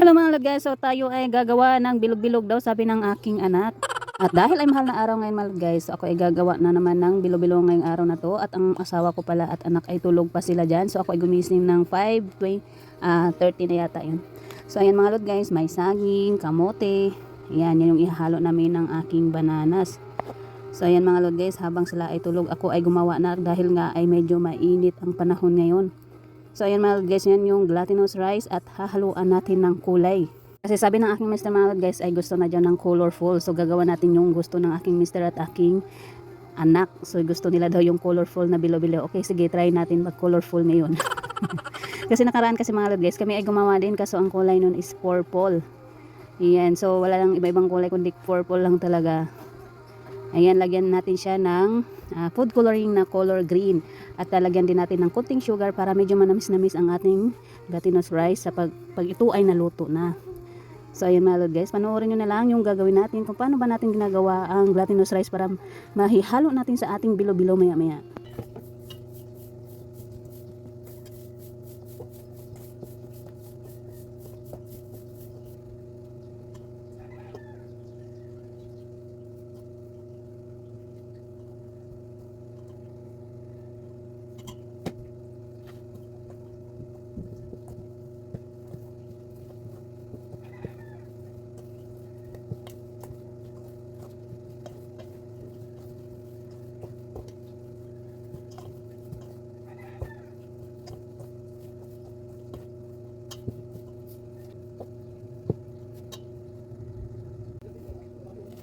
Hello mga lord guys, so tayo ay gagawa ng bilog-bilog daw sabi ng aking anak. At dahil ay mahal na araw ngayon mga guys, ako ay gagawa na naman ng bilog-bilog ngayong araw na to. At ang asawa ko pala at anak ay tulog pa sila dyan. So ako ay gumising ng 5, 20, ah, 30 na yata yun. So ayan mga lord guys, may saging, kamote. Ayan, yan yung ihahalo namin ng aking bananas. So ayan mga lord guys, habang sila ay tulog, ako ay gumawa na dahil nga ay medyo mainit ang panahon ngayon. So ayan mga guys, yan yung glutinous rice at hahaluan natin ng kulay. Kasi sabi ng aking mga lord guys ay gusto na dyan ng colorful. So gagawa natin yung gusto ng aking mister at aking anak. So gusto nila daw yung colorful na bilo-bilo. Okay, sige, try natin mag colorful ngayon. kasi nakaraan kasi mga guys, kami ay gumawa din kaso ang kulay nun is purple. Ayan, so wala lang iba-ibang kulay kundi purple lang talaga. Ayan, lagyan natin siya ng ah, food coloring na color green. At lalagyan din natin ng kunting sugar para medyo manamis-namis ang ating glutinous rice sa pag, pag ito ay naluto na. So ayan mga lord guys, panoorin nyo na lang yung gagawin natin kung paano ba natin ginagawa ang glutinous rice para mahihalo natin sa ating bilo-bilo maya-maya.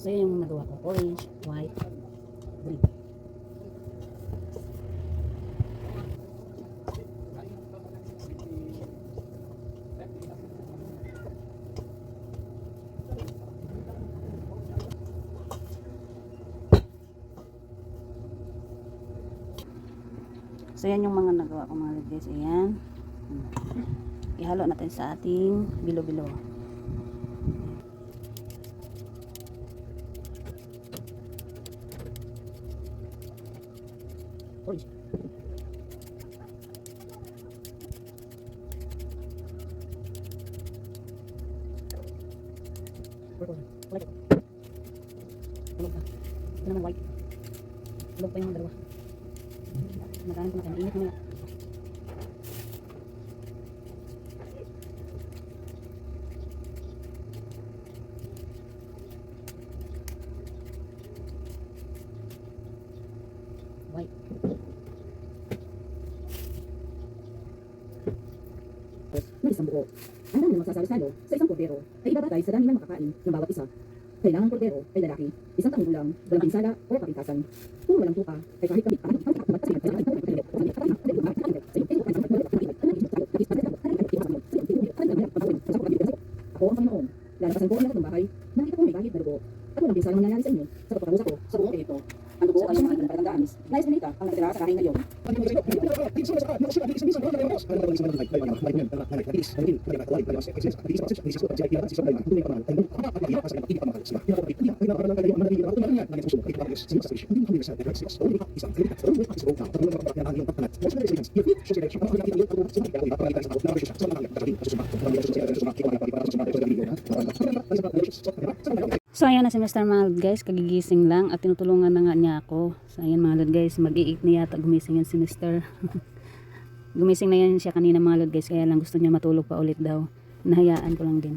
So yun yung nagawa ko. Orange, white, green. So yan yung mga nagawa ko mga guys. Ayan. Ihalo natin sa ating bilo-bilo. Orange. Purple. White. Tulog ka. Ito naman white. Tulog pa yung dalawa. Magaling kumakain. Init mamaya. White. ng isang buo. Ang dami ng magsasalo-salo sa isang kordero ay ibabatay sa dami ng makakain ng bawat isa. Kailangan kordero ay lalaki, isang taong gulang, walang pinsala o kapitasan. Kung walang tupa, ay kahit kapit Ako ang Panginoon, lalabasan ko ang lahat ng bahay, nakita ko may bahid na dugo. At walang pinsala mangyayari sa inyo, sa pagpaparusa ko, sa buong ito. Ang dugo ay mga ng palatandaan. Nais na ang natira sa kahain ngayon. So ayan na si Mr. Mild guys, kagigising lang at tinutulungan na nga niya ako. So ayan mga lord guys, mag-i-8 na yata gumising yan si Mr. gumising na yan siya kanina mga lord guys, kaya lang gusto niya matulog pa ulit daw. Nahayaan ko lang din.